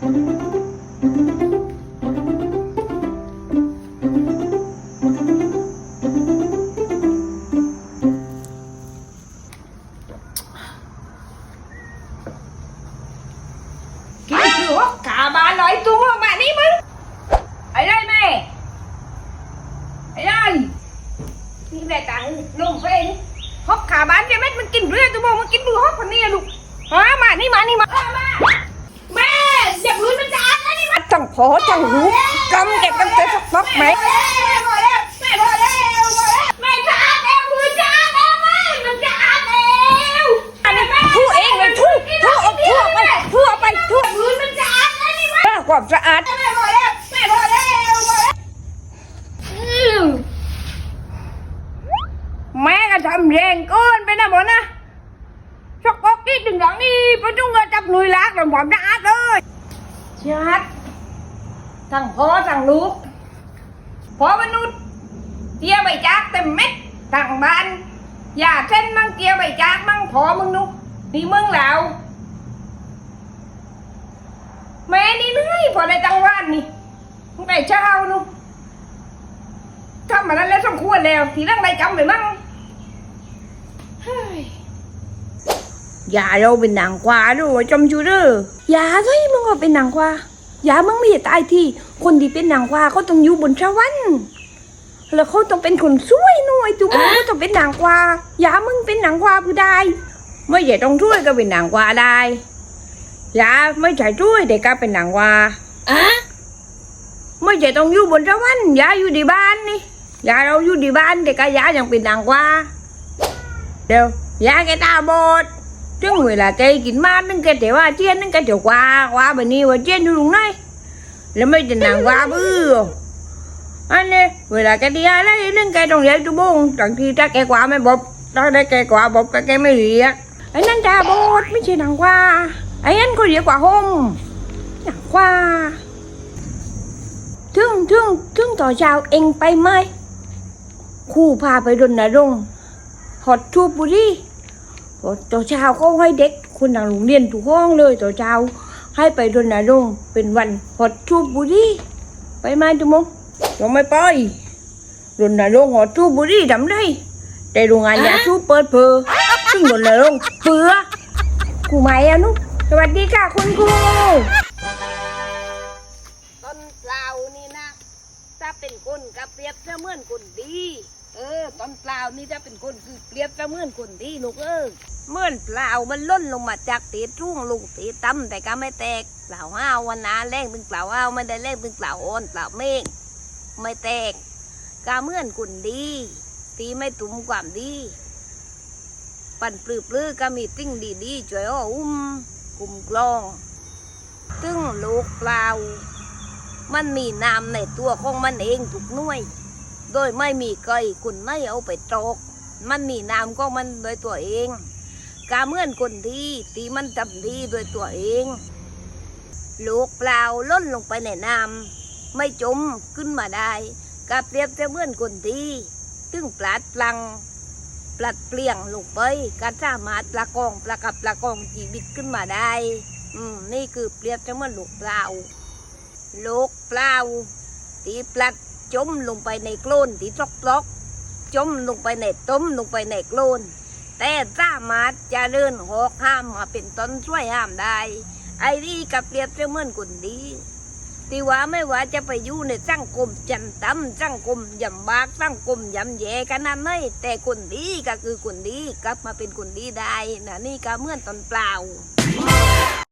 กินหัวกาบานลอยตัวมานี่มึงไอ้ได้แม่ไอ้ได้นี่แม่ตังลงไปฮอกขาบ้านใช่ไหมมันกินเรือตัวบอกมันกินมือฮอกคนนี้ลูกฮะมานี่มานี่มามา เด็กลุยมันจะอ่านนะนี่มาจังพอจังหูกำเด็กกันเตะสักพักไหมแม่พอแล้วแม่พอแล้วพอแล้วแม่จะอ่านแล้วมือจะอ่านแล้วแม่มันจะอ่านแล้วอันนี้ทู่เองเลยทู่ทู่ออกทู่ออกไปทู่ออกไปทู่มือมันจะอ่านนะนี่มาความสะอาดแม่พอแล้วแม่พอแล้วพอแล้วอืมแม่ก็ทำแรงเกินไปนะบอนะชกอกที่ถึงหลังนี่พระจุงก็จับลุยลักหลังผมจะอาดเลย ชัดทั้งพ่อทั้งลูกพ่อมนุษย์เจียใบจากเต็มเม็ดทั้งบ้านอย่าเช่นมั่งเจียใบจากมั่งพ่อมึงนุกนี่มึงแล้วแม่นี่เหนื่อยพอได้ตังวันนี่ตั้งแต่เช้านุกทำมาแล้วแล้วสมควรแล้ว ทีหลังได้จำไปมั่งอย่าเราเป็นนางกวาด้วยจำจูเด้ออย่าเลยมึงก็เป็นนางกวาอย่ามึงไม่ตายที่ คนที่เป็นนางกวาเขาต้องอยู่บนสวรรค์แล้วเขาต้องเป็นคนสวยหน่อยตัวมึงก็ต้องเป็นนางกวาอย่ามึงเป็นนางกวาผู้ใดไม่ใช่ต้องช่วยก็เป็นนางกวาได้อย่าไม่ใช่ช่วยเด็กก็เป็นนางกวาอะไม่ใช่ต้องอยู่บนสวรรค์อย่าอยู่ที่บ้านนี่อย่าเราอยู่ที่บ้านเด็กก็อย่ายังเป็นนางกวาเดี๋ยวอย่าแกตาบอด ถึงเวลาแกกินมานึงแกแต่ว่าเจียนนึงแกเดี๋ยวกว่าว่าแบบนี้ว่าเจียนอยู่ตรงไหนแล้วไม่จะนางว่าบื้ออันนี้เวลาแกดีอะไรนึงแกต้องเรียกจุบงบางทีถ้าแกกว่าไม่บอกถ้าได้แกกว่าบอกก็แกไม่เรียกไอ้นั่นตาบอดไม่ใช่นางว่าไอ้นั่นก็เรียกว่าห่มนางว่าถึงถึงถึงต่อเช้าเองไปไหมครูพาไปดนรงค์หอดทูบบุรี ตอนเช้าเขาให้เด็กคนทางโรงเรียนทุกห้องเลยตอนเช้าให้ไปรณรงค์เป็นวันหดทูบุรีไปไหมทุกมงเราไม่ไปรณรงค์หดทูบุรีทำได้แต่โรงงานยาทูเปิดเพอซึ่งรณรงค์เพื่อครูไหมอะนุสวัสดีค่ะคุณครูต้นเปล่านี่นะ ถ้าเป็นคนก็เปรียบเสมือนคนดี เออตอนเปล่านี่ถ้าเป็นคนคือเปรียบเสมือนคนดีลูกเออเมื่อนเปล่ามันล่นลงมาจากตีทุ่งลงตีตั้มแต่ก็ไม่แตกเปล่าห้าววันนาแรงถึงเปล่าห้าวไม่ได้แรงถึงเปล่าอ่อนเปล่าเมฆไม่แตกก็เมื่อนคนดี ตีไม่ตุ่มความดี ปั่นปลือปลือก็มีติ้งดีๆช่วยอ้ออุ้มกลุ่มกลอง ตึ้งลูกเปล่ามันมีน้ำในตัวของมันเองทุกหน่วย โดยไม่มีใครคุณไม่เอาไปตก มันมีน้ำของมันโดยตัวเองกาเมื่อนคนดีตีมันทำดีโดยตัวเอง ลูกเปล่าล้นลงไปในน้ำไม่จมขึ้นมาได้กาเปรียบเมื่อนคนดีตึงปลัดพลังปลัดเปลี่ยงลงไปก็สามารถประกองประกับประกองชีวิตขึ้นมาได้ อืมนี่คือเปรียบเมื่อนลูกเปล่าลูกเปล่าตีปลัด จมลงไปในโคลนที่ซอกซอกจมลงไปในต้มลงไปในโคลนแต่สามารถจะเดินหอกห้ามมาเป็นต้นช่วยห้ามได้ ไอ้นี่กับเปรียบเสมือนคนดีที่ว่าไม่ว่าจะไปอยู่ในสังคมจันตั้มสังคมยำบากสังคมยำแย่กันนั้นไม่แต่คนดีก็คือคนดีกลับมาเป็นคนดีได้นะนี่ก็เหมือนตอนเปล่า